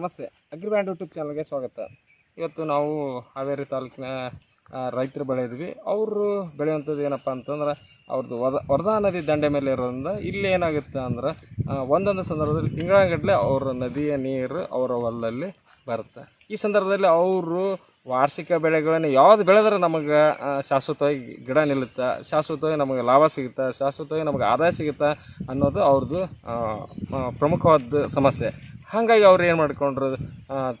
ನಮಸ್ತೆ. ಅಗ್ರಿಬ್ಯಾಂಡ್ ಯೂಟ್ಯೂಬ್ ಚಾನಲ್ಗೆ ಸ್ವಾಗತ. ಇವತ್ತು ನಾವು ಹಾವೇರಿ ತಾಲೂಕಿನ ರೈತರು ಬೆಳೆದ್ವಿ. ಅವರು ಬೆಳೆಯುವಂಥದ್ದು ಏನಪ್ಪ ಅಂತಂದ್ರೆ ಅವ್ರದ್ದು ವದ ನದಿ ದಂಡೆ ಮೇಲೆ ಇರೋದ್ರಿಂದ ಇಲ್ಲಿ ಏನಾಗುತ್ತೆ ಅಂದ್ರೆ ಒಂದೊಂದು ಸಂದರ್ಭದಲ್ಲಿ ತಿಂಗಳಗಟ್ಟಲೆ ಅವರ ನದಿಯ ನೀರು ಅವರ ಹೊಲದಲ್ಲಿ ಬರುತ್ತೆ. ಈ ಸಂದರ್ಭದಲ್ಲಿ ಅವರು ವಾರ್ಷಿಕ ಬೆಳೆಗಳನ್ನು ಯಾವ್ದು ಬೆಳೆದ್ರೆ ನಮಗೆ ಶಾಶ್ವತವಾಗಿ ಗಿಡ ನಿಲ್ಲುತ್ತೆ, ಶಾಶ್ವತವಾಗಿ ನಮಗೆ ಲಾಭ ಸಿಗುತ್ತೆ, ಶಾಶ್ವತವಾಗಿ ನಮಗೆ ಆದಾಯ ಸಿಗುತ್ತೆ ಅನ್ನೋದು ಅವ್ರದ್ದು ಪ್ರಮುಖವಾದ ಸಮಸ್ಯೆ. ಹಾಗಾಗಿ ಅವ್ರು ಏನು ಮಾಡ್ಕೊಂಡ್ರು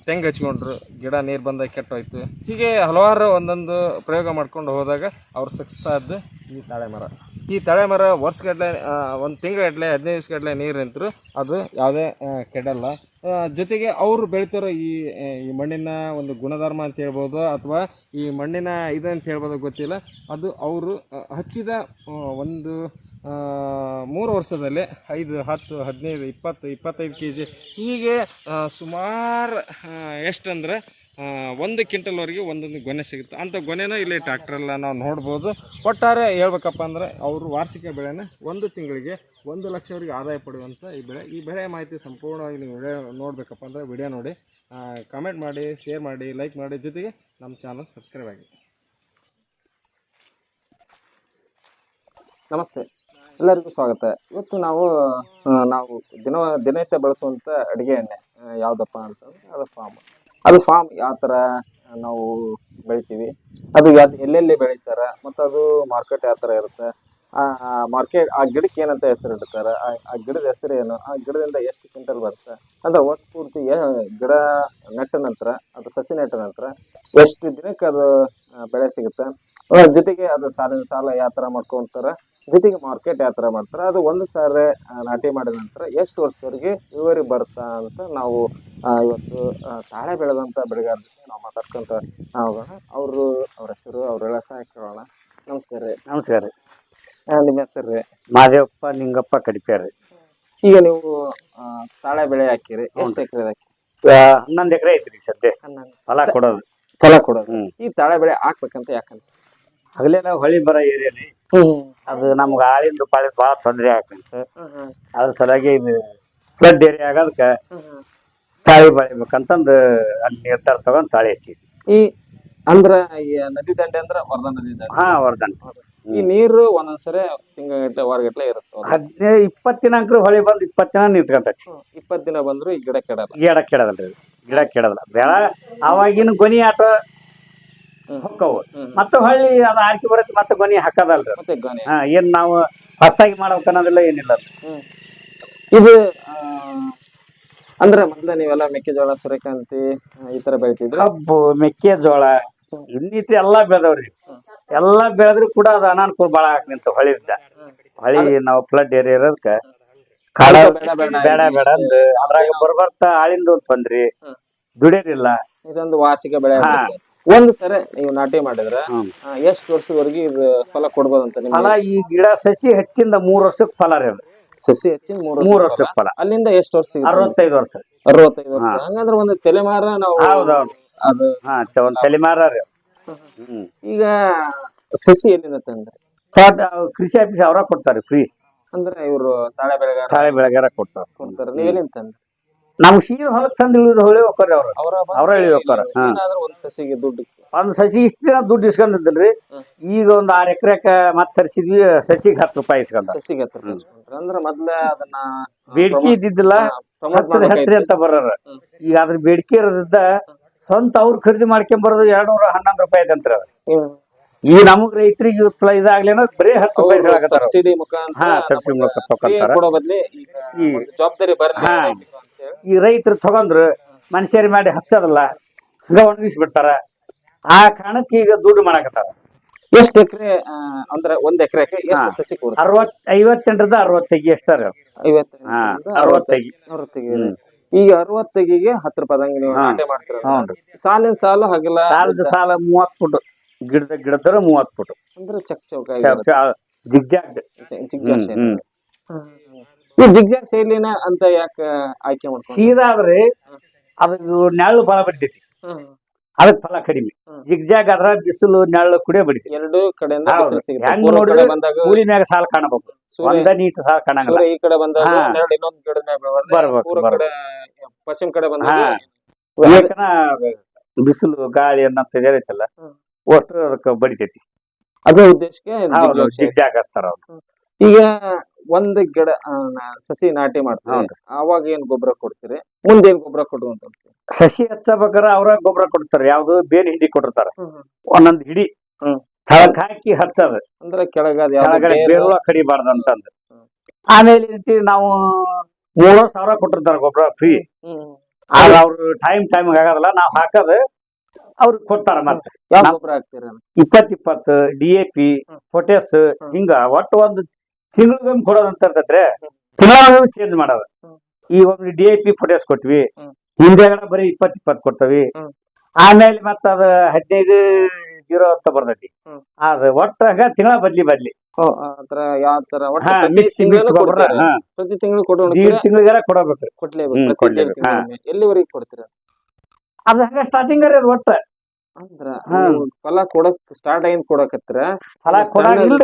ತೆಂಗ ಹಚ್ಕೊಂಡ್ರು, ಗಿಡ ನೀರು ಬಂದಾಗ ಕೆಟ್ಟೋಯ್ತು. ಹೀಗೆ ಹಲವಾರು ಒಂದೊಂದು ಪ್ರಯೋಗ ಮಾಡ್ಕೊಂಡು ಹೋದಾಗ ಅವ್ರು ಸಕ್ಸಸ್ ಆದ್ದು ಈ ತಾಳೆ ಮರ. ಈ ತಾಳೆ ಮರ ವರ್ಷಗಟ್ಟಲೆ ಒಂದು ತಿಂಗಳಗಟ್ಟಲೆ ಹದಿನೈದು ದಿವಸಗಟ್ಟಲೆ ನೀರು ನಿಂತರು, ಅದು ಯಾವುದೇ ಕೆಡಲ್ಲ. ಜೊತೆಗೆ ಅವರು ಬೆಳಿತಿರೋ ಈ ಈ ಮಣ್ಣಿನ ಒಂದು ಗುಣಧರ್ಮ ಅಂತ ಹೇಳ್ಬೋದು, ಅಥವಾ ಈ ಮಣ್ಣಿನ ಇದು ಅಂತ ಹೇಳ್ಬೋದು ಗೊತ್ತಿಲ್ಲ. ಅದು ಅವರು ಹಚ್ಚಿದ ಒಂದು ಮೂರು ವರ್ಷದಲ್ಲಿ ಐದು, ಹತ್ತು, ಹದಿನೈದು, ಇಪ್ಪತ್ತು, ಇಪ್ಪತ್ತೈದು ಕೆ ಜಿ ಹೀಗೆ ಸುಮಾರು ಎಷ್ಟಂದರೆ ಒಂದು ಕ್ವಿಂಟಲ್ವರೆಗೆ ಒಂದೊಂದು ಗೊನೆ ಸಿಗುತ್ತೆ. ಅಂಥ ಗೊನೆನೂ ಇಲ್ಲಿ ಟ್ರ್ಯಾಕ್ಟ್ರೆಲ್ಲ ನಾವು ನೋಡ್ಬೋದು. ಒಟ್ಟಾರೆ ಹೇಳ್ಬೇಕಪ್ಪ ಅಂದರೆ ಅವರು ವಾರ್ಷಿಕ ಬೆಳೆನ ಒಂದು ತಿಂಗಳಿಗೆ ಒಂದು ಲಕ್ಷವರೆಗೆ ಆದಾಯ ಪಡೆಯುವಂಥ ಈ ಬೆಳೆ. ಈ ಬೆಳೆ ಮಾಹಿತಿ ಸಂಪೂರ್ಣವಾಗಿ ನೀವು ನೋಡಬೇಕಪ್ಪ ಅಂದರೆ ವಿಡಿಯೋ ನೋಡಿ. ಕಮೆಂಟ್ ಮಾಡಿ ಶೇರ್ ಮಾಡಿ ಲೈಕ್ ಮಾಡಿ. ಜೊತೆಗೆ ನಮ್ಮ ಚಾನಲ್ ಸಬ್ಸ್ಕ್ರೈಬ್ ಆಗಿ. ನಮಸ್ತೆ. ಎಲ್ಲರಿಗೂ ಸ್ವಾಗತ. ಇವತ್ತು ನಾವು ನಾವು ದಿನ, ದಿನನಿತ್ಯ ಬಳಸುವಂಥ ಅಡುಗೆ ಎಣ್ಣೆ ಯಾವುದಪ್ಪ ಅಂತಂದ್ರೆ ಅದು ಫಾರ್ಮ್. ಅದು ಫಾರ್ಮ್ ಯಾವ ಥರ ನಾವು ಬೆಳಿತೀವಿ, ಅದು ಯಾವ್ದು, ಎಲ್ಲೆಲ್ಲಿ ಬೆಳಿತಾರೆ ಮತ್ತು ಅದು ಮಾರ್ಕೆಟ್ ಯಾವ ಥರ ಇರುತ್ತೆ ಆ ಮಾರ್ಕೆಟ್ ಆ ಗಿಡಕ್ಕೆ ಏನಂತ ಹೆಸರು ಇಡ್ತಾರೆ? ಆ ಗಿಡದ ಹೆಸರು ಏನು? ಆ ಗಿಡದಿಂದ ಎಷ್ಟು ಕ್ವಿಂಟಲ್ ಬರುತ್ತೆ? ಅಂದ್ರೆ ವರ್ಷ ಪೂರ್ತಿ ಗಿಡ ನೆಟ್ಟ ನಂತರ ಅದು ಸಸಿ ನೆಟ್ಟ ನಂತರ ಎಷ್ಟು ದಿನಕ್ಕೆ ಅದು ಬೆಳೆ ಸಿಗುತ್ತೆ? ಜೊತೆಗೆ ಅದು ಸಾಲಿನ ಸಾಲ ಯಾವ ಥರ ಮಾಡ್ಕೊಂತಾರೆ? ಜೊತೆಗೆ ಮಾರ್ಕೆಟ್ ಯಾವ ಮಾಡ್ತಾರೆ? ಅದು ಒಂದು ಸಾರಿ ನಾಟಿ ಮಾಡಿದ ನಂತರ ಎಷ್ಟು ವರ್ಷದವರೆಗೆ ಇಳುವರಿ ಬರುತ್ತಾ ಅಂತ ನಾವು ಇವತ್ತು ತಾಳೆ ಬೆಳೆದಂಥ ಬೆಳೆಗಾರ ಜೊತೆ ನಾವು ಮಾತಾಡ್ಕೊಂತ ಹೋಗೋಣ. ಅವರು, ಅವ್ರ ಹೆಸರು, ಅವ್ರ ವ್ಯವಸಾಯ ಕೇಳೋಣ. ನಮಸ್ಕಾರ ರೀ. ನಮಸ್ಕಾರ ರೀ. ನಿಮ್ಮ ಹೆಸರು ಮಾದೇವಪ್ಪ ನಿಂಗಪ್ಪ ಕಡಿತಾರೆ ಈಗ ನೀವು ಆ, ತಾಳೆ ಬೆಳೆ ಹಾಕಿರಿ ಎಷ್ಟು ಎಕರೆ ಹಾಕಿ? ಹನ್ನೊಂದು ಎಕರೆ ಐತ್ರಿ ಸದ್ಯ. ಫಲ ಕೊಡೋದು. ಫಲ ಕೊಡೋದು. ಹ್ಮ್. ಈ ತಾಳೆ ಬೆಳೆ ಹಾಕ್ಬೇಕಂತ ಯಾಕೆ ಅನ್ಸುತ್ತೆ ನಾವು ಹೊಳಿ ಬರ ಏರಿಯಲ್ಲಿ. ಅದು ನಮ್ಗೆ ಆಳಿಂದ ಪಾಳಿಂದ ಭಾಳ ತೊಂದರೆ ಆಗ್ತಂತ. ಅದ್ರ ಸಲುವಾಗಿ ಇದು ಫ್ಲಡ್ ಏರಿಯಾ ಆಗೋದಕ್ಕೆ ತಾಳಿ ಬೆಳಿಬೇಕಂತಂದು ಅಲ್ಲಿ ನಿರ್ಧಾರ ತಗೊಂಡು ತಾಳಿ ಹಚ್ಚಿದ್ವಿ. ಈ ಅಂದ್ರ ಈ ನದಿ ದಂಡೆ ಅಂದ್ರೆ ವರದಾ ನದಿ ದಂಡೆ. ಹಾ ವರ್ಧನ್ ಈ ನೀರು ಒಂದೊಂದ್ಸರಿ ತಿಂಗಳ ವಾರಗಟ್ಲೆ ಇರುತ್ತೆ ಇಪ್ಪತ್ ಹದಿನೈದು ಇಪ್ಪತ್ತು ದಿನ ಅಂಕ್ರು ಹೊಳಿ ಬಂದು ಇಪ್ಪತ್ತು ದಿನ ನಿಂತ್ಕೊಂತೈತಿ. ಇಪ್ಪತ್ ದಿನ ಬಂದ್ರು ಈ ಗಿಡ ಕೆಡಲ್ಲ. ಗಿಡ ಕೆಡದಲ್ರಿ. ಗಿಡ ಕೆಡದಲ್ಲ. ಬೆಳ ಅವಾಗಿನ ಗೊನಿ ಆಟ ಹೊಕ್ಕವು. ಮತ್ತೆ ಹೊಳ್ಳಿ ಅದು ಆರ್ಕಿ ಬರತ್ತೆ ಮತ್ತೆ ಗೊನಿ ಹಾಕದಲ್ರಿ. ಮತ್ತೆ ಗೊನೆ. ಹಾ ಏನ್ ನಾವು ಹೊಸ್ತಾಗಿ ಮಾಡ್ಬೇಕನ್ನೋದಿಲ್ಲ ಏನಿಲ್ಲ ಇದು ಅಂದ್ರೆ ಮೊದ್ಲ ನೀವೆಲ್ಲ ಮೆಕ್ಕೆಜೋಳ ಸೂರ್ಯಕಾಂತಿ ಈ ತರ ಬೆಳಿತಿದ್ರು? ಕಬ್ಬು ಮೆಕ್ಕೆಜೋಳ ಇನ್ನಿತಿ ಎಲ್ಲಾ ಬೆಳೆದವ್ರಿ. ಎಲ್ಲಾ ಬೆಳೆದ್ರು ಕೂಡ ಅದು ಅನಾನುಕೂಲ ಬಾಳ ಆಗ್ ನಿಂತ ಹೊಳಿದ್ದ ಹೊಳಿ ನಾವು ಫ್ಲಡ್ ಏರಿಯಾ ಇರೋದಕ್ಕ ಕಾಡ ಬೇಡ, ಬೇಡ, ಅಂದ್ ಅದ್ರಾಗ ಬರ್ಬರ್ತಾ ಆಳಿಂದ ಒಂದ್ ಬಂದ್ರಿ. ಹ್ಮ್. ದುಡಿಯೋದಿಲ್ಲ ಇದೊಂದು ವಾರ್ಷಿಕ ಬೆಳೆ ಹಾ. ಆಗ್ಬಿಡುತ್ತೆ. ಒಂದ್ ಸರಿ ನೀವು ನಾಟಿ ಮಾಡಿದ್ರ ಎಷ್ಟು ವರ್ಷದವರೆಗೆ ಇದು ಫಲ ಕೊಡ್ಬೋದಂತ ಫಲ ನಿಮ್ಗೆ? ಈ ಗಿಡ ಸಸಿ ಹೆಚ್ಚಿಂದ ಮೂರ್ ವರ್ಷಕ್ಕೆ ಫಲ ರೀ ಅದು. ಸಸಿ ಹೆಚ್ಚಿನ ಮೂರು ಮೂರ್ ವರ್ಷ ವರ್ಷಕ್ ಫಲ. ಅಲ್ಲಿಂದ ಎಷ್ಟು ವರ್ಷ ಸಿಗುತ್ತೆ? ಅರವತ್ತೈದು ವರ್ಷ. ಅರವತ್ತೈದು ವರ್ಷ. ಹಂಗಂದ್ರೆ ಒಂದು ತಲೆಮಾರ ನಾವು ಹೌದೌದು. ಅದು ಹಾ ಚ- ಒಂದ್ ತಲೆಮಾರ ರೀ ಅದು. ಈಗ ಸಸಿ ಏನಿರುತ್ತೆ ಅಂದ್ರೆ? ತೋಟ ಕೃಷಿ ಆಫೀಸ್ ಅವರ ಕೊಡ್ತಾರೆ ಫ್ರೀ ಅಂದ್ರೆ ಇವರು ತಾಳೆ ಬೆಳೆಗಾರ? ತಾಳೆ ಬೆಳೆಗಾರ ಕೊಡ್ತಾರ. ಕೊಡ್ತಾರೆ. ನಮ್ ನಮ್ಗ್ ಸೀದ ಹೊಲಕ್ ತಂದ್ ಇಳಿದ್ರು ಹೊಳಿ ಹೋಗ್ರಿ ಅವ್ರು. ಅವರ ಅವ್ರ ಹೇಳಿ ಹೋಗ್ತಾರ. ಒಂದ್ ಸಸಿಗೆ ದುಡ್ಡು ಒಂದ್ ಸಸಿ ಇಷ್ಟ ದಿನ ದುಡ್ಡು ಇಸ್ಕೊಂಡಿದ್ದಿಲ್ರಿ. ಈಗ ಒಂದ್ ಆರ್ ಎಕರೆಕ ಮತ್ ತರಿಸಿದ್ವಿ ಸಸಿಗೆ ಹತ್ತು ರೂಪಾಯಿ ಇಸ್ಕೊಂಡ. ಸಸಿಗೆ ಹತ್ತು ರೂಪಾಯಿ ಅಂದ್ರೆ ಮೊದ್ಲ ಅದನ್ನ ಬೇಡಿಕೆ ಇದ್ದಿದ್ದಿಲ್ಲ. ಹತ್ತಿರ ಅಂತ ಬರೋರ. ಈಗ ಅದ್ರ ಬೇಡಿಕೆ ಇರೋದ್ರಿಂದ ಸ್ವಂತ ಅವ್ರು ಖರೀದಿ ಮಾಡ್ಕೊಂಡ್ ಬರೋದು ಎರಡ್ ನೂರ ಹನ್ನೊಂದು ರೂಪಾಯಿ ಐತಂತ್ರ ಅಂತಾರೆ ಈ ನಮಗ್ ರೈತರಿಗೆ ಇದಾಗ್ಲಿ ಬರೀ ಹತ್ತು ರೂಪಾಯಿ ಇಸ್ಕೊಳಕತ್ತಾರ ಅವ್ರು. ಸಬ್ಸಿಡಿ ಮುಖಾಂತರ ಹಾ ಸಬ್ಸಿಡಿ ಮೂಲಕ free ತಕೊಂತಾರ ಕೊಡೋ ಬದ್ಲಿ ಈಗ ಈ- ಒಂದು ಜವಾಬ್ದಾರಿ ಬರ್ಲಿ ಹಾ. ಈ ರೈತರು ತಗೊಂಡ್ರು ಮನುಷ್ಯರಿ ಮಾಡಿ ಹಚ್ಚೋದಲ್ಲ ಹಂಗ ಒಣಗಿಸಿ ಬಿಡ್ತಾರ ಆ ಕಾರಣಕ್ಕೆ ಈಗ ದುಡ್ಡು ಮಾಡಕತ್ತಾರ. ಎಷ್ಟ್ ಎಕರೆ ಅಂದ್ರೆ ಒಂದ್ ಎಕರೆಗೆ ಎಷ್ಟು ಹಾ. ಸಸಿ ಅರವತ್ ಐವತ್ತೆಂಟರದ ಅರವತ್ತೈಗಿ ಎಷ್ಟಾರ. ಅರವತ್ತೈದು ಅರವತ್ತಿಗೆ ಹ್ಮ್. ಈಗ ಅರವತ್ತಿಗೆ ಹತ್ತು ರೂಪಾಯಿದಂಗೆ ನೀವು ಹಾ. ನಾಟಿ ಮಾಡ್ತೀರ ಹ್ಞೂನ್ರಿ ಸಾಲಿನ ಸಾಲು ಹಾಗಿಲ್ಲ ಸಾಲದ ಸಾಲ ಮೂವತ್ ಫುಟ್ ಗಿಡದ ಗಿಡದರ ಮೂವತ್ ಫುಟ್ ಅಂದ್ರೆ ಚಕ್ ಚೌಕ ಜಿಗ್ಜಾಗ್. ಈ ಜಿಗ್ಜಾಗ್ ಶೈಲಿನ ಅಂತ ಯಾಕೆ ಆಯ್ಕೆ ಮಾಡ್ತೀವಿ ಸೀದಾ ಆದ್ರೆ ಅದು ನೆರಳು ಬಲ ಬಡಿತೈತಿ ಅದಕ್ಕೆ ಫಲ ಕಡಿಮೆ. ಜಿಗ್ಜಾಗ್ ಆದ್ರ ಬಿಸಿಲು ನೆರಳು ಕುಡಿಯೋ ಬಡಿತೈತಿ. ಎರಡು ಕಡೆ ಕೂಲಿ ಮ್ಯಾಗ ಸಾಲ ಕಾಣಬೇಕು ಒಂದ ನೀಟ್ ಸಾಲ ಕಾಣಂಗಿಲ್ಲ. ಈ ಕಡೆ ಬಂದಾಗ. ನೆರಳು ಇನ್ನೊಂದ್ ಗಿಡದ ಮ್ಯಾಗ ಬರ್ಬೇಕು, ಪಶ್ಚಿಮ ಕಡೆ ಬಂದಾಗ ಬಿಸಿಲು ಗಾಳಿ ಅನ್ನಂತ ಹ್ಮ್. ಅಷ್ಟು ಅದಕ್ಕೆ ಬಡಿತೈತಿ. ಅದೇ ಉದ್ದೇಶಕ್ಕೆ. ಜಿಗ್ಜಾಗ್ ಹಚ್ತಾರ ಅವ್ರು. ಈಗ ಒಂದ್ ಗಿಡ ಆ, ನ- ಸಸಿ ನಾಟಿ ಮಾಡ್ತೀವಿ. ಅವಾಗ ಏನ್ ಗೊಬ್ಬರ ಕೊಡ್ತೀರಿ ಮುಂದೇನ್ ಗೊಬ್ಬರ ಕೊಡುವಂತ ಸಸಿ ಹಚ್ಚಬೇಕಾರ ಅವ್ರ ಗೊಬ್ಬರ ಕೊಡ್ತಾರೆ ಯಾವ್ದು ಬೇರೆ ಹಿಂಡಿ ಕೊಟ್ಟಿರ್ತಾರ ಒಂದೊಂದ್ ಹಿಡಿ ಹ್ಮ್. ತಳಕ್ ಹಾಕಿ ಹಚ್ಚದ ಅಂದ್ರೆ ಕೆಳಗ ಅದ್ ಯಾವ್ದು ಕೆಳಗಡೆ ಬೇರು- ಬೇರುಳ ಕಡಿಬಾರ್ದು ಅಂತಂದ್ ಹ್ಮ್. ಆಮೇಲೆ ಈ ರೀತಿ ನಾವು ಮೂರು ಸಾವಿರ ಕೊಟ್ಟಿರ್ತಾರ ಗೊಬ್ಬರ ಫ್ರೀ ಹ್ಮ್. ಆದ್ರೆ ಅವ್ರು ಟೈಮ್ ಟೈಮ್ ಆಗೋದಿಲ್ಲ ನಾವ್ ಹಾಕದ ಅವ್ರಿಗೆ ಕೊಡ್ತಾರ ಮತ್ತೆ ಯಾವ ನಮ್- ಗೊಬ್ಬರ ಹಾಕ್ತೀರ ಇಪ್ಪತ್ ಇಪ್ಪತ್ತು ಡಿ ಎ ಪಿ ಹ್ಮ್. ಪೊಟ್ಯಾಸ್ ಹ್ಮ್. ಹಿಂಗ ಒಟ್ಟು ಒಂದು ತಿಂಗಳಿಗೊಮ್ಮೆ ಕೊಡೋದಂತ ಇರ್ತೈತ್ರಿ. ತಿಂಗಳ ಚೇಂಜ್ ಮಾಡೋದು. ಈಗ ಈ ಒಮ್ಮೆ ಡಿ ಫೋಟೋಸ್ ಪಿ ಫೋಟೋಸ್ ಕೊಟ್ವಿ. ಹಿಂದೆಗಡೆ ಬರೀ ಇಪ್ಪತ್ ಇಪ್ಪತ್ ಕೊಡ್ತವಿ ಆಮೇಲೆ ಮತ್ತ ಅದ ಹದಿನೈದು ಜೀರೋ ಅಂತ ಬರ್ತೈತಿ. ಅದ ಒಟ್ಟು ಹಂಗ ತಿಂಗಳ ಬದ್ಲಿ ಬದ್ಲಿ. ಪ್ರತಿ ತಿಂಗಳು ತಿಂಗಳಿಗಾರ ಕೊಡಬೇಕು. ಕೊಡ್ಲೇಬೇಕು ಎಲ್ಲಿವರೆಗೆ ಕೊಡ್ತೀರಾ? ಅದ ಹಂಗ ಸ್ಟಾರ್ಟಿಂಗ್ ಅದು ಒಟ್ಟ. ಅಂದ್ರ ಫಲ ಕೊಡಕ್ ಸ್ಟಾರ್ಟ್ ಆಗಿಂದ ಕೊಡಕತ್ರ. ಫಲ ಅದು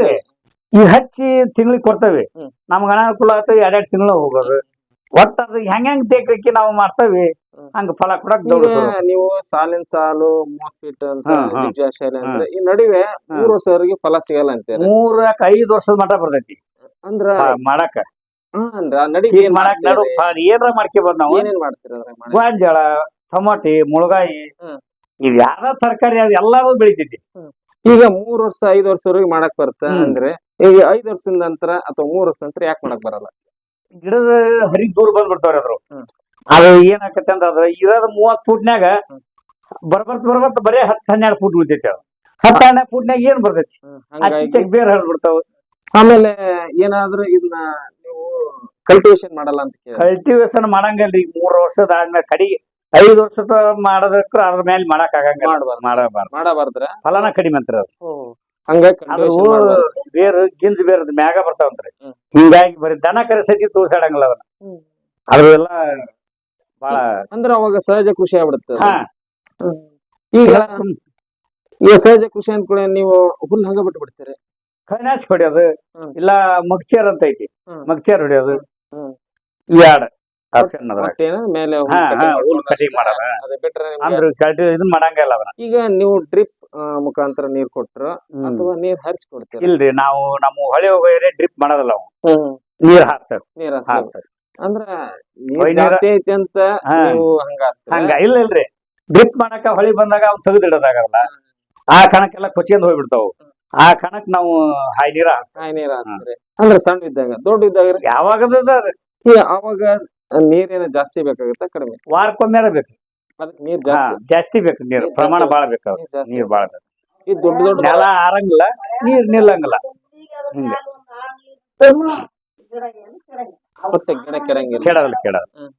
ಈಗ ಹಚ್ಚಿ ತಿಂಗಳಿಗೆ ಕೊಡ್ತೇವೆ. ನಮ್ಗೆ ಅನಾನುಕೂಲ ಆಗ್ತದೆ ಎರಡೆರಡು ತಿಂಗಳು ಹೋಗೋದು. ಒಟ್ಟ ಅದು ಹೆಂಗ್ ಹೆಂಗ್ ತೇಕ್ರಿಕೆ ನಾವು ಮಾಡ್ತೇವಿ ಹಂಗ ಫಲ ಕೊಡಕ್ ನೀವು ಸಾಲಿನ ಸಾಲು ಮೂವತ್ ಫೀಟ್ ಅಂತ. ಅಂದ್ರೆ ಈ ನಡುವೆ ಮೂರ್ ವರ್ಷವರೆಗೆ ಫಲ ಸಿಗಲ್ಲ ಅಂತ ಮೂರಕ್ ಐದು ವರ್ಷದ ಮಟ ಬರ್ತೈತಿ. ಅಂದ್ರ ಮಾಡಕ ಏನ್ರ ಮಾಡ್ಕೊಬೋದು ನಾವು. ಏನೇನ್ ಮಾಡ್ತೀರ? ಗೋಂಜಾಳ ಟೊಮಾಟಿ ಮುಳಗಾಯಿ. ಇದು ಯಾರ ತರಕಾರಿ ಅದು ಎಲ್ಲಾರು ಬೆಳಿತೈತಿ. ಈಗ ಮೂರ್ ವರ್ಷ ಐದ್ ವರ್ಷವರೆಗೆ ಮಾಡಕ್ ಬರ್ತ. ಅಂದ್ರೆ ಈಗ ಐದ್ ವರ್ಷದ ನಂತರ ಅಥವಾ ಮೂರ್ ವರ್ಷ ನಂತರ ಯಾಕೆ ಮಾಡಕ್ ಬರಲ್ಲ? ಗಿಡದ ಹರಿ ದೂರ ಬಂದ್ಬಿಡ್ತಾವ್ರಿ ಅದ್ರ. ಅದು ಏನಾಕತ್ತೆ ಅಂತಂದ್ರ ಇರೋದ್ ಮೂವತ್ ಫೂಟ್ನ್ಯಾಗ. ಬರ್ಬರ್ತ ಬರ್ಬರ್ತ ಬರೇ ಹತ್ತ್ ಹನ್ನೆರಡು ಫೂಟ್ ಉಳಿತೈತಿ ಅದು. ಹತ್ತ್ ಹನ್ನೆರಡು ಫೂಟ್ನ್ಯಾಗ ಏನ್ ಬರ್ತೈತಿ? ಹಂಗಾಗಿ ಅಚ್ಚಿಚ್ಚಕ್ ಬೇರ್ ಹರಿದ್ಬಿಡ್ತಾವ. ಆಮೇಲೆ ಏನಾದ್ರೂ ಇದನ್ನ ನೀವು ಕಲ್ಟಿವೇಶನ್ ಮಾಡಲ್ಲ ಅಂತ ಕಲ್ಟಿವೇಶನ್ ಮಾಡಂಗಲ್ರಿ. ಮೂರ್ ವರ್ಷದ ಆದ್ಮೇಲೆ ಕಡಿಗೆ ಐದ್ ವರ್ಷದ ಮಾಡೋದಕ್ಕ ಅದ್ರ ಮೇಲೆ ಮಾಡಕ್ ಆಗಂಗ ಮಾಡಬಾರ್ದು. ಮಾಡಬಾರ್ದು. ಮಾಡಬಾರ್ದ್ರ? ಫಲನ ಕಡಿಮೆ ಅಂತ್ರಿ ಅದು ಹಂಗಾಗಿ ಅದು cultivation ಮಾಡ್ಬಾರ್ದು. ಬೇರು ಗಿಂಜ್ ಬೇರದ ಮ್ಯಾಗ ಬರ್ತಾವಂತ್ರಿ ಹ್ಮ್. ಹಿಂಗಾಗಿ ಬರೀ ದನ ಕರೆ ಸತಿ ತೋರ್ಸಾಡಂಗಿಲ್ಲ ಅದನ್ನ ಹ್ಮ್. ಅವೆಲ್ಲ ಬಾಳ ಅಂದ್ರೆ ಅವಾಗ ಸಹಜ ಕೃಷಿ ಆಗ್ಬಿಡುತ್ತೆ ಅದು. ಹಾ ಹ್ಮ್. ಈಗ ಸುಮ್ ಈಗ ಸಹಜ ಕೃಷಿ ಅಂದ್ಕೂಡ ನೀವು ಹುಲ್ಲು ಹಂಗ ಬಿಟ್ಟು ಬಿಡ್ತೀರಿ ಕೈನಾಶ್ ಹೊಡಿಯೋದು ಹ್ಮ್. ಇಲ್ಲ ಮಗ್ಚೇರ್ ಅಂತ ಐತಿ ಹ್ಮ್. ಮಗ್ಚೇರ್ ಹೊಡಿಯೋದು ಹ್ಮ್. ಇವೆರಡ್ ಆಪ್ಷನ್ ಅದ್ರಾಗ ಮತ್ತೇನು ಮೇಲೆ ಹಾ ಹುಲ್ಲು ಹಾ cutting ಹುಲ್ ಮಾಡ್ಕೊಂಡು ಕಟಿಂಗ್ ಅಷ್ಟೇ. ಮಾಡಲ್ಲ ಅದು ಬಿಟ್ರೆ ನಿಮ್ಗೆ- ಅಂದ್ರ ಕಲ್ಟಿ ಇದನ್ ಮಾಡಂಗಿಲ್ಲ ಅದನ್ನ ಈಗ ನೀವು ಡ್ರಿಪ್ ಮುಖಾಂತರ ನೀರ್ ಕೊಟ್ರು ಅಥವಾ ನೀರ್ ಹರಿಸಿ ಕೊಡ್ತೀರ? ಇಲ್ರಿ ನಾವು ನಮ್ಮ ಹೊಳೆ ಹೋಗೋರೆ ಡ್ರಿಪ್ ಮಾಡೋದಿಲ್ಲ ನಾವು ನೀರ್ ಹಾಕ್ತಾರ ನೀರ್ ಹಾಕ್ತಾರ ಅಂದ್ರ ನೀರ್ ನೀರ- ಜಾಸ್ತಿ ಐತಿ ಅಂತ ನೀವು ಹಂಗ. ಹಂಗ ಇಲ್ಲ ಇಲ್ರಿ. ಡ್ರಿಪ್ ಮಾಡಕ ಹೊಳಿ ಬಂದಾಗ ಅವ್ನು ತೆಗೆದಿಡೋದಾಗಲ್ಲ. ಆ ಕಣಕ್ಕೆಲ್ಲ ಕೊಚ್ಕೊಂಡ್ ಹೋಗ್ಬಿಡ್ತಾವು. ಆ ಕಣಕ್ ನಾವು ಹಾಯ್ ನೀರ ಹಾಯ್ ನೀರ ಹಾಸ್ತಾರೆ ಅಂದ್ರೆ ಸಣ್ಣ ಇದ್ದಾಗ ದೊಡ್ಡ ಇದ್ದಾಗ ಯಾವಾಗ ಅವಾಗ ನೀರೇನ ಜಾಸ್ತಿ ಬೇಕಾಗುತ್ತೆ ಕಡಿಮೆ? ವಾರಕ್ಕೊಮ್ಮೆ ಬೇಕು. ಅದಕ್ಕೆ ನೀರ್ ಜಾಸ್ತಿ. ಜಾಸ್ತಿ ಬೇಕು ನೀರು. ಪ್ರಮಾಣ ಬಾಳ ಬೇಕು ನೀರ್ ಜಾಸ್ತಿ. ನೀರ್ ಬಾಳ ಬೇಕು. ಈ ದೊಡ್ಡ ದೊಡ್ಡ ನೆಲ ಆರಂಗಿಲ್ಲ ನೀರ್ ನಿಲ್ಲಂಗಿಲ್ಲ. ಹಿಂಗೆ. ಮತ್ತೆ ಗಿಡ ಕೆಡಂಗಿಲ್ಲ. ಕೆಡದಲ್ಲ ಕೆಡದಲ್ಲ ಹ್ಮ್.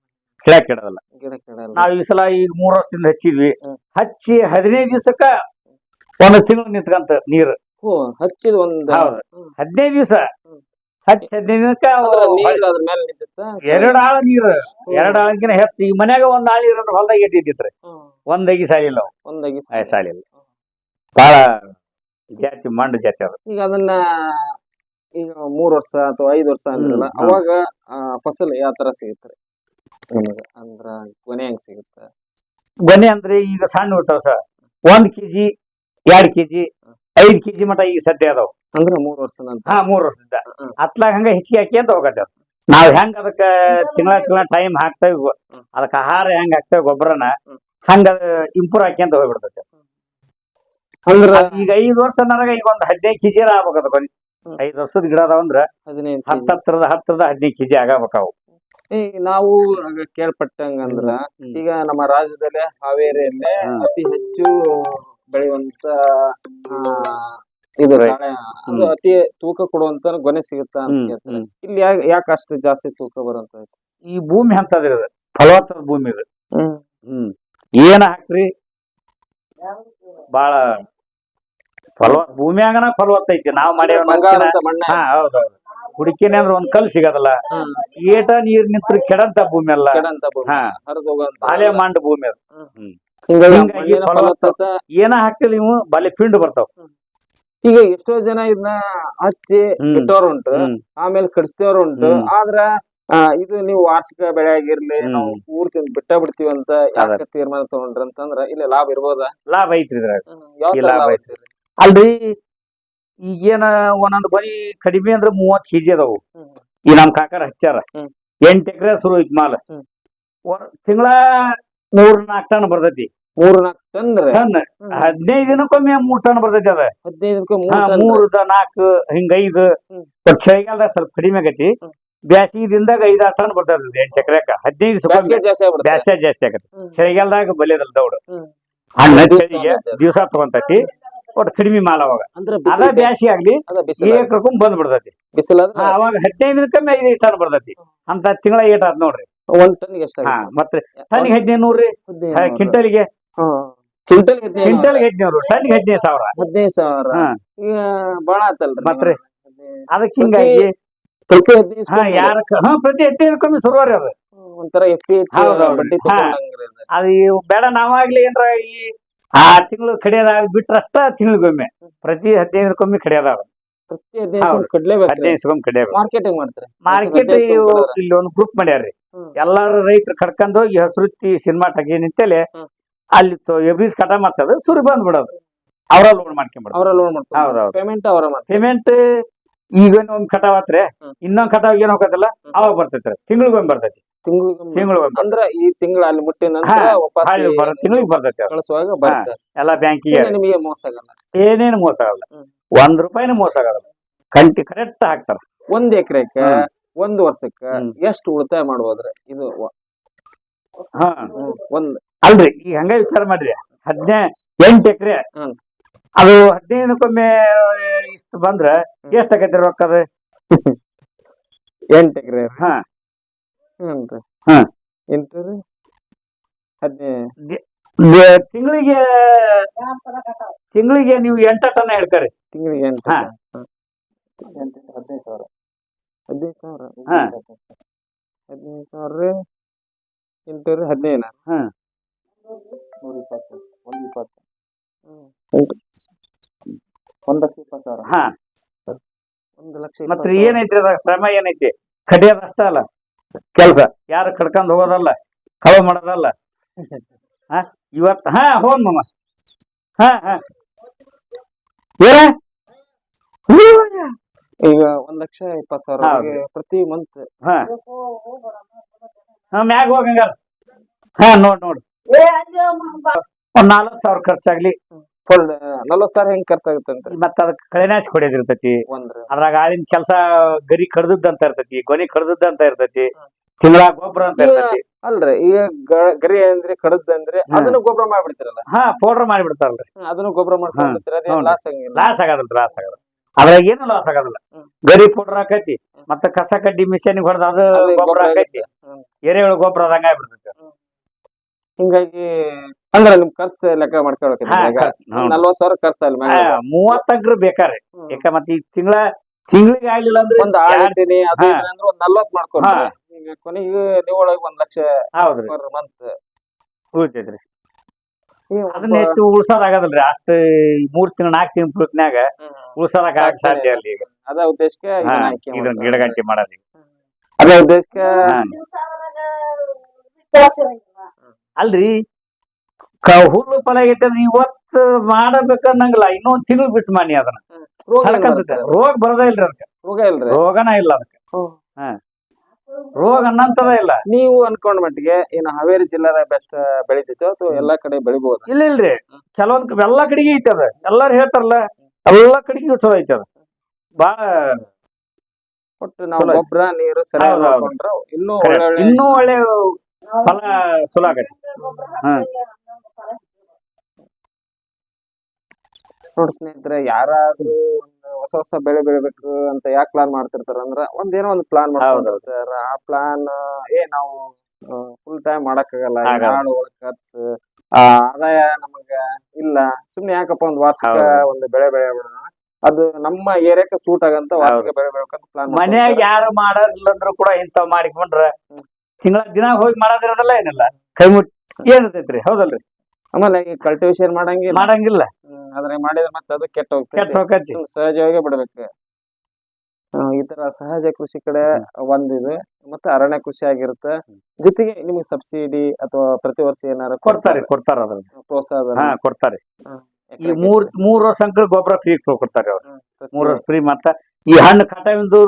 ಕೆಡ ಕೆಡದಲ್ಲ ಗಿಡ ಕೆಡಲ್ಲ. ನಾವ್ ಈ ಸಲ ಈಗ ಮೂರ್ ವರ್ಷದಿಂದ ಹಚ್ಚಿದ್ವಿ. ಹ್ಮ್. ಹಚ್ಚಿ ಹದಿನೈದು ದಿವಸಕ್ಕ ಒಂದ್ ತಿಂಗಳು ನಿಂತ್ಕಂತ ನೀರ್. ಹ್ಞೂ ಹಚ್ಚಿದ ಒಂದ್ ಹೌದು. ಹದಿನೈದು ದಿವಸ. ಹ್ಮ್. ಹಚ್ಚಿ ದಿನಕ್ಕ ಅದ್ರ ಮೇಲೆ ನಿಂತಿತ್ತ? ಎರಡ್ ಆಳ ನೀರು. ಎರಡ್ ಆಳಕ್ಕಿನ ಹೆಚ್ಚು. ಈ ಮನ್ಯಾಗ ಒಂದ್ ಆಳಿ ಇರೋದು ಹೊಲ್ದಾಗ ಇಟ್ಟಿದ್ದಿತ್ರಿ. ಒಂದ್ ಅಗಿ ಸಾಲಿಲ್ಲ ಒಂದ್ ಒಂದಾಗಿ ಆ, ಸಾಲಿಲ್ಲ. ಬಾಳ ಜಾತಿ ಮಂಡ ಜಾತಿ ಅದು. ಈಗ ಅದನ್ನ ಈಗ ಮೂರ್ ವರ್ಷ ಅಥವಾ ಐದ್ ವರ್ಷ ಅಂದ್ರಲ್ಲ ಅವಾಗ ಫಸಲ್ ಯಾವ ತರ ಸಿಗುತ್ತೆ ಅಂದ್ರ ಗೊನೆ ಹೆಂಗ್ ಸಿಗುತ್ತೆ? ಗೊನೆ ಅಂದ್ರೆ ಈಗ ಸಣ್ಣ ಇರ್ತಾವ ಸರ್. ಒಂದ್ ಕೆಜಿ ಎರಡ್ ಕೆಜಿ ಐದ್ ಕೆಜಿ ಮಟ ಈಗ ಸದ್ಯ ಅದಾವ. ಅಂದ್ರ ಮೂರ್ ವರ್ಷ ಹಾ ಮೂರ್ ವರ್ಷದಿಂದ. ಅತ್ಲಾಗ ಹಂಗ ಹೆಚ್ಚಿಗೆ ಹಾಕಿ ಅಂತ ಹೋಗತ್ತೇವ್ ನಾವ್ ಹೆಂಗ್ ಅದಕ್ಕ ತಿಂಗಳ ತಿಂಗಳ ಟೈಮ್ ಹಾಕ್ತೇವಿ. ಅದಕ್ಕ ಆಹಾರ ಹೆಂಗ್ ಹಾಕ್ತೇವೆ ಗೊಬ್ಬರನ. ಹಂಗ ಇಂಪ್ರೂವ್ ಅಂತ ಹೋಗ್ಬಿಡ್ತೈತೆ ಅಂದ್ರ ಈಗ ಐದ್ ವರ್ಷ ನನಗ ಈಗ ಒಂದ್ ಹದಿನೈದು ಕೆಜಿ ಆಗ್ಬೇಕದ ಕೊನೆ. ಐದ್ ವರ್ಷದ ಗಿಡ ಅದಾವ ಅಂದ್ರ ಹತ್ತ ಹತ್ರದ ಹತ್ತರದ ಹದಿನೈದು ಕೆಜಿ ಆಗಬೇಕಾವು ಈಗ ನಾವು ಕೇಳ್ಪಟ್ಟಂಗಂದ್ರ ಕೇಳ್ಪಟ್ಟಂಗ ಅಂದ್ರ ಈಗ ನಮ್ಮ ರಾಜ್ಯದಲ್ಲೇ ಹಾವೇರಿಯಲ್ಲೇ. ಅತಿ ಹೆಚ್ಚು ಬೆಳೆಯುವಂತ ಆ, ಇದು. ಅದು ಅತಿ ತೂಕ ಕೊಡುವಂತ ಗೊನೆ ಸಿಗುತ್ತ ಅಂತ ಕೇಳ್ತಾರೆ. ಇಲ್ಲಿ ಯಾಕೆ ಅಷ್ಟು ಜಾಸ್ತಿ ತೂಕ ಬರುವಂತ ಈ ಭೂಮಿ ಅಂತದ್ರಿ ಇದು ಫಲವತ್ತದ ಭೂಮಿ ಇದು. ಹ್ಮ್. ಏನ ಹಾಕ್ರಿ? ಬಾಳ ಫಲವತ್ ಭೂಮಿಯಾಗನ ಫಲವತ್ತ ಐತಿ. ನಾವ್ ಮಾಡ್ಯಾವ ಬಂಗಾರ ಅಂತ ಮಣ್ಣ. ಹಾ ಹೌದೌದು. ಹುಡುಕಿನ ಅಂದ್ರ ಒಂದ್ ಕಲ್ ಸಿಗದಲ್ಲ. ಹ್ಮ್. ಏಟ ನೀರ್ ನಿಂತ್ರ ಕೆಡಂತ ಭೂಮಿ ಅಲ್ಲ. ಕೆಡಂತ ಭೂಮಿ. ಹಾ. ಹರಿದು ಹೋಗುವಂತ ಬಾಲೆ ಮಂಡ ಭೂಮಿ ಅದು. ಹಿಂಗಾಗಿ ಆ ಮಣ್ಣಿನ ಫಲವತ್ತತೆ ಏನ ಹಾಕ್ತಿಲ್ಲ ನೀವು ಬಾಲೆ ಪಿಂಡ್ ಬರ್ತಾವ. ಈಗ ಎಷ್ಟೋ ಜನ ಇದನ್ನ ಹಚ್ಚಿ ಹ್ಮ್. ಬಿಟ್ಟೋರ್ ಉಂಟು ಆಮೇಲೆ ಕಡಿಸ್ತೇವ್ರು ಉಂಟು ಆದ್ರ ಇದು ನೀವು ವಾರ್ಷಿಕ ಬೆಳೆ ಆಗಿರ್ಲಿ. ನಾವು ಪೂರ್ತಿ ಬಿಟ್ಟ ಬಿಡ್ತೀವಿ ಅಂತ ಯಾಕೆ ತೀರ್ಮಾನ ತಗೊಂಡ್ರಿ ಅಂತಂದ್ರ ಇಲ್ಲಿ ಲಾಭ ಇರ್ಬೋದ ಲಾಭ ಐತ್ರಿ ಇದ್ರಾಗ ಲಾಭ ಲಾಭ ಐತಿ. ಐತ್ರಿ? ಅಲ್ರಿ ಈಗೇನ ಒಂದೊಂದ್ ಬರಿ ಕಡಿಮೆ ಅಂದ್ರ ಮೂವತ್ ಕೆಜಿ ಅದಾವು. ಈ ನಮ್ ಕಾಕರ ಹಚ್ಚಾರ. ಎಂಟ್ ಎಕರೆ ಶುರು ಐತ್ ಮಾಲ್. ತಿಂಗಳ ಮೂರ್ ನಾಲ್ಕು ಟನ್ ಬರ್ತೈತಿ ಮೂರ್ ನಾಲ್ಕು ಟನ್ ರೀ ಟನ್ ಹದಿನೈದು ದಿನಕ್ಕೊಮ್ಮೆ ಮೂರ್ ಟನ್ ಬರ್ತೈತಿ ಅದ. ಹದಿನೈದಕ್ಕೆ ಹಾ, ಮೂರ್ ನಾಲ್ಕು ಹಿಂಗ ಐದು. ಬಟ್ ಚಳಿಗಾಲದಾಗ ಸ್ವಲ್ಪ ಕಡಿಮೆ ಆಗೈತಿ. ಬ್ಯಾಸಿ ಬ್ಯಾಸಿಗೆ ದಿನದಾಗ ಆರ್ ಟನ್ ಬರ್ತೈತಿ ಎಂಟ್ ಎಕರೆಕ. ಹದಿನೈದು ಬ್ಯಾಸ್ಗೆ ಜಾಸ್ತಿ ಆಗ್ಬಿಡುತ್ತೆ. ಬ್ಯಾಸ್ಗೆ ಜಾಸ್ತಿ ಆಗತ್ತೆ. ಹ್ಮ್. ಚಳಿಗಾಲದಾಗ ಬಲಿಯದಲ್ಲ ದೌಡು. ಹ್ಮ್. ಹಣ್ಣ ದಿವ್ಸ ಚಳಿಗೆ ತಗೊಂತೈತಿ. ದಿವಸ ತಗೊಂತೈತಿ. ಒಟ್ಟು ಕಡಿಮೆ ಮಾಲ್ ಅವಾಗ. ಅಂದ್ರೆ ಅದ ಬಿಸಿಲು ಬ್ಯಾಸಿ ಆಗ್ಲಿ ಅದ ಬಿಸಿಲು ಬಂದ್ ಬಿಡ್ತೈತಿ ಹಾ, ಅವಾಗ ಹದಿನೈದು ದಿನಕ್ಕೊಮ್ಮೆ ಐದು ಟನ್ ಬರ್ತೈತಿ. ಅಂತ ತಿಂಗಳ ಏಟ್ ಆತ್ ನೋಡ್ರಿ. ಒಂದ್ ಟನ್ ಎಷ್ಟು ಹಾ ಮತ್ತೆ ಟನ್ಗೆ ಹದಿನೈದು ನೂರ್ರಿ ಕ್ವಿಂಟಲ್ಗೆ ಕ್ವಿಂಟಲ್ ಹದಿನೈದು ಹದಿನೈದು ಸಾವಿರ ಹದಿನೈದು ಸಾವಿರ ಹಾ. ಈಗ ಬಾಳ ಆತಲ್ರಿ ಮತ್ರಿ? ಅದಕ್ಕೆ ಹಿಂಗಾಗಿ ಪ್ರತಿ ಹದಿನೈದು ಹಾ ಸಾವಿರ. ಯಾರ ಹಾ ಪ್ರತಿ ಹದಿನೈದಕ್ಕೊಮ್ಮೆ ಶುರುವಾರಿ ಅದು ಒಂಥರ ಎಫ್ ಡಿ ಹೌದ್ ಹೌದ್. ಬಡ್ಡಿ ಹಾ. ತಗೊಂಡಂಗ್ರಿ ಅದು. ಅದು ಇವ್ ಬೇಡ ನಾವಾಗ್ಲಿ ಏನ್ರ ಈ ಆ ತಿಂಗಳು ಕಡಿಯೋದಾಗ ಬಿಟ್ರಷ್ಟ ತಿಂಗಳಿಗೊಮ್ಮೆ ಪ್ರತಿ ಹದಿನೈದಕ್ಕೊಮ್ಮೆ ಕಡಿಯದ ಪ್ರತಿ ಹದಿನೈದು ಸಾವಿರ ಹೌದು. ಕಡ್ಲೇಬೇಕು ಹದಿನೈದು ಸೊಮ್ಮೆ ಕಡಿಯೋದು ಮಾರ್ಕೆಟಿಂಗ್ ಮಾಡ್ತಾರೆ ಮಾರ್ಕೆಟ್ ಹದಿನೈದು ಇಲ್ಲಿ ಒಂದು ಗ್ರೂಪ್ ಮಾಡ್ಯಾರ್ರಿ ಹ್ಮ್. ಎಲ್ಲಾರು ರೈತರು ಕಡ್ಕೊಂಡು ಹೋಗಿ ಹಸ್ರುತ್ತಿ ಸಿನಿಮಾ ಟಗಿ ನಿಂತಲೆ ಹ್ಮ್. ಅಲ್ಲಿ ಎಬ್ರಿಸ್ ಕಟ ಮಾಡ್ಸೋದು ಸುರಿ ಬಂದ್ ಬಿಡೋದು. ಅವರ ಲೋನ್ ಮಾಡ್ಕೊಂಡ್ಬಿಡೋದು. ಅವರ ಮಾಡ್ತಾರೆ. ಪೇಮೆಂಟ್ ಅವರ ಪೇಮೆಂಟ್ ಈಗ ಒಂದ್ ಕಟಾವ್ ಆತ್ರೆ. ಇನ್ನೊಂದ್ ಕಟಾವ್ ಏನ್ ಹೋಗತ್ತಲ್ಲ ಅವಾಗ ಬರ್ತೈತ್ರಿ. ಬರ್ತೈತಿ. ತಿಂಗಳಿಗೆ ಒಂದ್ ಅಂದ್ರ ಈ ತಿಂಗಳ ಅಲ್ಲಿ ತಿಂಗಳಿಗೆ ಬರ್ತೈತಿ ಏನೇನ್ ಕಳಿಸುವಾಗ ಬರುತ್ತೆ. ಬ್ಯಾಂಕಿಗೆ ನಿಮಗೆ ಮೋಸ ಆಗಲ್ಲ. ಏನೇನು ಮೋಸ ಆಗಲ್ಲ. ಒಂದ್ ರೂಪಾಯಿನೂ ಮೋಸ ಆಗಲ್ಲ. ಕಂಟಿ ಕರೆಕ್ಟ್ ಹಾಕ್ತಾರ. ಒಂದ್ ಎಕರೆಕ. ಒಂದ್ ವರ್ಷಕ್ಕ. ಎಷ್ಟು ಉಳಿತಾಯ ಮಾಡ್ಬೋದ್ರಿ? ಇದು ಒಂದ್ ಅಲ್ರಿ ಈಗ ಹಂಗ ವಿಚಾರ ಮಾಡ್ರಿ ಹದಿನೈ ಎಂಟ್ ಎಕರೆ. ಅದು ಹದಿನೈದಕ್ಕೊಮ್ಮೆ ಇಷ್ಟು ಬಂದ್ರ ಎಷ್ಟ್ ಆಕೈತಿ ರೊಕ್ಕ ಅದು ಎಂಟ್ ಎಕರೆ ಹಾ. ರೀ ಹಾ. ಎಂಟು ರೀ ಹದಿನೈದು ತಿಂಗಳಿಗೆ ತಿಂಗಳಿಗೆ ನೀವು ಎಂಟ ಟನ್ ಹೇಳ್ತಾರೆ ತಿಂಗಳಿಗೆ ಎಂಟು ಹಾ. ಹಾ. ಎಂಟು, ಹದಿನೈದು ಸಾವಿರ ಹದಿನೈದು ಸಾವಿರ ಹಾ. ಹದಿನೈದು ಸಾವಿರ ರೀ ಎಂಟು ರೀ ಹದಿನೈದು ಹ್ಮ್. ನೂರ ಇಪ್ಪತ್ತು ಒಂದು ಇಪ್ಪತ್ತು ಒಂದು ಲಕ್ಷ ಇಪ್ಪತ್ತು ಸಾವಿರ. ಹಾ. ಒಂದು ಲಕ್ಷ ಮತ್ರಿ ಇಪ್ಪತ್ತು ಸಾವಿರ. ಏನೈತಿ ಅದಾಗ ಶ್ರಮ ಏನೈತಿ? ಕಡಿಯೋದಷ್ಟ ಅಲ್ಲ. ಕೆಲ್ಸ. ಯಾರು ಕಡ್ಕೊಂಡ್ ಹೋಗೋದಲ್ಲ ಕಳವು ಮಾಡೋದಲ್ಲ. ಹಾ? ಇವತ್ತು ಹಾ ಹೋನ್ ಮಮ್ಮ ಹಾ ಹಾ. ಏನ? ಈಗ ಒಂದ್ ಲಕ್ಷ ಇಪ್ಪತ್ತು ಸಾವಿರ ಪ್ರತಿ ಮಂತ್ ಹಾ. ಹಾ ಮ್ಯಾಗ ಹೋಗಂಗ ಹಾ ನೋಡ್ ನೋಡ್. ಒಂದ್ ನಾಲ್ಕು ಸಾವಿರ ಖರ್ಚಾಗ್ಲಿ ಫುಲ್ ನಲ್ವತ್ ಸಾವಿರ ಹೆಂಗ್ ಖರ್ಚಾಗುತ್ತೆ ಅಂತ ಮತ್ತ ಅದಕ್ಕೆ ಕಳೆನಾಶಿ ಹೊಡೆದಿರ್ತೈತಿ ಒಂದ್ರ. ಅದ್ರಾಗ ಆಳಿನ ಕೆಲಸ ಗರಿ ಕಡ್ದದ್ದಂತ ಇರ್ತೈತಿ ಗೊನೆ ಕಡ್ದದ್ದಂತ ಇರ್ತೈತಿ ತಿಂಗಳ ಗೊಬ್ಬರ ಅಂತ ಇರ್ತೈತಿ. ಅಲ್ರಿ ಈಗ ಗರಿ ಅಂದ್ರೆ ಕಡದ್ ಅಂದ್ರೆ ಅದನ್ನ ಗೊಬ್ಬರ ಮಾಡ್ಬಿಡ್ತಾರಲ್ಲ? ಹಾ ಪೌಡರ್ ಮಾಡಿಬಿಡ್ತಾರಲ್ರಿ. ಅದನ್ನ ಗೊಬ್ಬರ ಮಾಡ್ಕೊಂಡ್ಬಿಡ್ತೀರ ಲಾಸ್ ಆಗಲ್ಲ ಲಾಸ್ ಲಾಸ್ ಆಗೋದಿಲ್ಲ ಅದ್ರಾಗ ಏನು ಲಾಸ್ ಆಗದಲ್ಲ ಗರಿ ಪೌಡರ್ ಹಾಕೈತಿ ಮತ್ತ ಕಸ ಕಡ್ಡಿ ಮಿಷನ್ ಹೊಡೆದ ಅದು ಗೊಬ್ಬರ ಆಕೈತಿ. ಎರೆಹುಳು ಗೊಬ್ಬರ ಆದಂಗ ಆಗ್ಬಿಡ್ತೈತಿ ಹಿಂಗಾಗಿ ಅಂದ್ರ ನಿಮ್ ಖರ್ಚ್ ಲೆಕ್ಕ ಮಾಡ್ಕೊಳಕ್ ಹಾ, ಹೌದು. ನಲ್ವತ್ ಸಾವಿರ ಖರ್ಚು ಅಲ್ಲಿ ಮ್ಯಾಗ ಮೂವತ್ತಗ್ರ ಬೇಕಾರೆ. ಹ್ಮ್. ಯಾಕ ಮತ್ತೆ ಈ ತಿಂಗಳ ತಿಂಗಳಿಗೆ ಆಗ್ಲಿಲ್ಲ ಅಂದ್ರೆ ಒಂದ್ ಆಳ್ ಇಟ್ಟಿನಿ ಅದು ಹಾ. ಇದು ಅಂದ್ರೆ ಒಂದ್ ನಲ್ವತ್ ಮಾಡ್ಕೊಂಡ್ರೆ. ಈಗ ಕೊನೆಗೆ ನೀವೊಳಗೆ ಒಂದ್ ಲಕ್ಷ ಹೌದ್ರಿ. ಪರ್ ಮಂತ್ ಉಳಿತೈತ್ರಿ. ಅದನ್ನ ಹೆಚ್ಚು ಉಳ್ಸೋದಾಗದಲ್ರಿ ಆಗೋದಿಲ್ರಿ ಅಷ್ಟ ಮೂರ್ ತಿಂಗಳ ನಾಲ್ಕ್ ತಿಂಗಳ ಪುಟ್ನ್ಯಾಗ ಉಳ್ಸೋದಕ್ ಆಗಕ್ ಸಾಧ್ಯ ಇಲ್ಲ. ಈಗ. ಅದ ಉದ್ದೇಶಕ್ಕೆ ಹಾ, ಇದನ್ನ ಆಯ್ಕೆ ಇದನ್ನ ಮಾಡ್ತಾರೆ. ಗಿಡಗಂಟಿ ಮಾಡೋದು ಈಗ. ಅದ ಉದ್ದೇಶಕ್ಕೆ ಹಾ. ಅಲ್ರಿ? ಹುಲ್ಲು ಫಲ ಆಗೈತೆ ಅಂದ್ರೆ ಇವತ್ತು ಮಾಡಬೇಕನ್ನಂಗಿಲ್ಲ. ಇನ್ನೊಂದ್ ತಿಂಗಳು ಬಿಟ್ಟು ಮಾಡಿ ಅದನ್ನ. ರೋಗ ಬರದೇ ರೋಗ ಬರೋದೇ ಇಲ್ರಿ ಅದಕ್ಕೆ. ರೋಗ ಇಲ್ರಿ. ರೋಗನ ಇಲ್ಲ ಅದಕ್ಕೆ. ಹಾ. ರೋಗ ಅನ್ನಂತದ ಇಲ್ಲ. ನೀವು ಅನ್ಕೊಂಡ್ ಮಟ್ಟಿಗೆ ಏನು ಹಾವೇರಿ ಜಿಲ್ಲಾದ ಬೆಸ್ಟ್ ಬೆಳಿತೈತೋ ಅಥವಾ ಎಲ್ಲಾ ಕಡೆ ಬೆಳಿಬಹುದು ಇಲ್ಲ ಇಲ್ರಿ. ಕೆಲವೊಂದ್ ಎಲ್ಲಾ ಕಡೆಗೆ ಐತಿ ಅದ. ಎಲ್ಲಾರು ಹೇಳ್ತಾರಲ್ಲ ಎಲ್ಲಾ ಕಡೆಗೆ ಚಲೋ ಐತಿ ಅದ. ಬಾಳ ಒಟ್ಟು ನಾವು ಗೊಬ್ಬರ ನೀರು ಸರಿಯಾಗಿ ಇನ್ನೂ. ಒಳ್ಳೆ ಇನ್ನೂ ಒಳ್ಳೆ ಫಲ ಚಲೋ ಆಗೈತಿ ಹಾ. ನೋಡಿ ಸ್ನೇಹಿತರೆ ಯಾರಾದ್ರೂ ಒಂದು ಹೊಸ ಹೊಸ ಬೆಳೆ ಬೆಳಿಬೇಕು ಅಂತ ಯಾಕೆ ಪ್ಲಾನ್ ಮಾಡ್ತಿರ್ತಾರ ಅಂದ್ರ ಒಂದೇನೋ ಒಂದು ಪ್ಲಾನ್ ಮಾಡ್ಕೊಂಡಿರ್ತಾರ ಆ ಪ್ಲಾನ್ ಏ ನಾವು ಫುಲ್ ಟೈಮ್ ಮಾಡಕ್ಕಾಗಲ್ಲ. ನಾಡು ಖರ್ಚು ಆದಾಯ ನಮಗ ಇಲ್ಲ. ಸುಮ್ನೆ ಯಾಕಪ್ಪ ಒಂದ್ ವಾರ್ಷಿಕ. ಒಂದು ಬೆಳೆ ಬೆಳೆಯೋಣ ಅದು ನಮ್ಮ ಏರಿಯಾಕ್ಕೆ ಸೂಟ್ ಆಗಂತ ವಾರ್ಷಿಕ ಬೆಳೆ ಬೆಳಕಂತ ಪ್ಲಾನ್ ಮನ್ಯಾಗ ಯಾರು ಮಾಡೋದಿಲ್ಲ ಅಂದ್ರು ಕೂಡ ಇಂಥವ್ ಮಾಡಿಕೊಂಡ್ರ ತಿಂಗಳ ದಿನ ಹೋಗಿ ಮಾಡೋದಿರೋದಲ್ಲ ಏನಿಲ್ಲ. ಕೈ ಮುಟ್ ಏನಿರ್ತೈತ್ರಿ ಹೌದಲ್ರಿ? ಆಮೇಲೆ ಈ ಕಲ್ಟಿವೇಶನ್ ಮಾಡಂಗಿಲ್ಲ. ಮಾಡಂಗಿಲ್ಲ. ಆದ್ರೆ ಮಾಡಿದ್ರೆ ಮತ್ತೆ ಅದು ಕೆಟ್ಟ ಕೆಟ್ಟ ಹೋಗ್ತೈತಿ. ಸಹಜವಾಗಿ ಬಿಡ್ಬೇಕು. ಆ, ಈ ತರ ಸಹಜ ಕೃಷಿ ಕಡೆ ಒಂದಿದೆ ಮತ್ತೆ ಅರಣ್ಯ ಕೃಷಿ ಆಗಿರುತ್ತೆ. ಜೊತೆಗೆ ನಿಮಗೆ ಸಬ್ಸಿಡಿ ಅಥವಾ ಪ್ರತಿ ವರ್ಷ ಏನಾರ ಕೊಡ್ತಾರೆ? ಕೊಡ್ತಾರ ಅದ್ರ ಪ್ರೋತ್ಸಾಹ ಧನ? ಹಾ ಕೊಡ್ತಾರೆ. ಈ ಮೂರ್? ಮೂರ್ ವರ್ಷ ಅಂಕ ಗೊಬ್ಬರ ಫ್ರೀ ಕೊಡ್ತಾರೆ ಅವ್ರು. ಹ್ಮ್, ಮೂರ್ ವರ್ಷ ಫ್ರೀ ಮತ್ತ ಈ ಹಣ್ಣು ಕಟಾವಿಂದು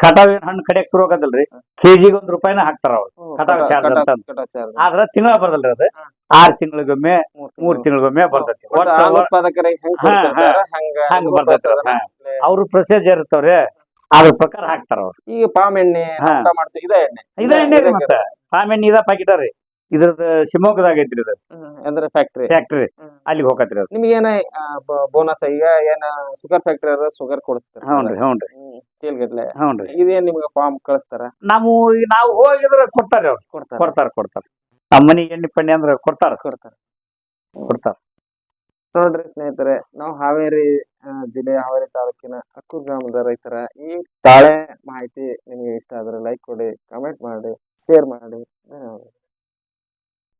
ಕಟಾವ್ ಏನ್ ಹಣ್ಣು ಕಡಿಯಕ್ ಶುರು ಆಗದಲ್ರಿ ಕೆಜಿಗೆ ಒಂದ್ ರೂಪಾಯಿನ ಹಾಕ್ತಾರ ಅವ್ರು. ಕಟಾವ್ ಚಾರ್ಜ್ ಅಂತ. ಆದ್ರ ತಿಂಗಳ ಬರ್ದಲ್ರಿ ಅದು. ಆರ್ ತಿಂಗಳಿಗೊಮ್ಮೆ ಮೂರ್ ಮೂರ್ ತಿಂಗಳು. ತಿಂಗಳಿಗೊಮ್ಮೆ ಬರ್ತೈತಿ. ಹೆಂಗ್ ಬರ್ತೈತಿ ಅವ್ರ ಪ್ರೊಸೀಜರ್ ಇರ್ತಾವ್ರಿ ಅದ್ರ ಪ್ರಕಾರ ಹಾಕ್ತಾರ ಅವ್ರು. ಈಗ ಪಾಮ್ ಎಣ್ಣೆ ಇದ ಎಣ್ಣೆ. ಇದ ಎಣ್ಣೆ ಪಾಮ್ ಎಣ್ಣೆ ಇದ ಪಾಕಿಟ ರೀ. ಇದ್ರದ್ದು ಶಿವಮೊಗ್ಗದಾಗ ಐತ್ರಿ ಇದು ಅಂದ್ರೆ ಫ್ಯಾಕ್ಟರಿ ಫ್ಯಾಕ್ಟ್ರಿ ಅಲ್ಲಿಗೆ ಹೋಗತ್ರಿ ಅದು. ನಿಮ್ಗೆ ಏನ ಬೋನಸ್ ಈಗ ಏನ ಶುಗರ್ ಫ್ಯಾಕ್ಟರಿ ಫ್ಯಾಕ್ಟ್ರಿ ಶುಗರ್ ಕೊಡಿಸ್ತಾರ. ಹೌನ್ರಿ ಹೌನ್ರಿ ಚೀಲ್ ಗಟ್ಲೆ ಹ್ಞೂನ್ರಿ ಇದೇನ್ ನಿಮ್ಗೆ ಫಾರ್ಮ್ ಕಳಿಸ್ತಾರ? ನಾವು ನಾವು ಹೋಗಿದ್ರೆ ಕೊಡ್ತಾರೆ ಅವ್ರು. ಕೊಡ್ತಾರ. ಕೊಡ್ತಾರ ಕೊಡ್ತಾರ. ನಮ್ಮ ಮನಿಗೆ ಎಣ್ಣೆ ಪಣ್ಣೆ ಅಂದ್ರೆ ಕೊಡ್ತಾರ. ಕೊಡ್ತಾರ. ಕೊಡ್ತಾರ. ನೋಡ್ರಿ ಸ್ನೇಹಿತರೆ ನಾವು ಹಾವೇರಿ ಜಿಲ್ಲೆ ಜಿಲ್ಲೆಯ ಹಾವೇರಿ ತಾಲೂಕಿನ ಅಕ್ಕೂರ್ ಗ್ರಾಮದ ರೈತರ ಈ ತಾಳೆ ಮಾಹಿತಿ ನಿಮಗೆ ಇಷ್ಟ ಆದ್ರೆ ಲೈಕ್ ಕೊಡಿ ಕಮೆಂಟ್ ಮಾಡಿ ಶೇರ್ ಮಾಡಿ. ಧನ್ಯವಾದಗಳು.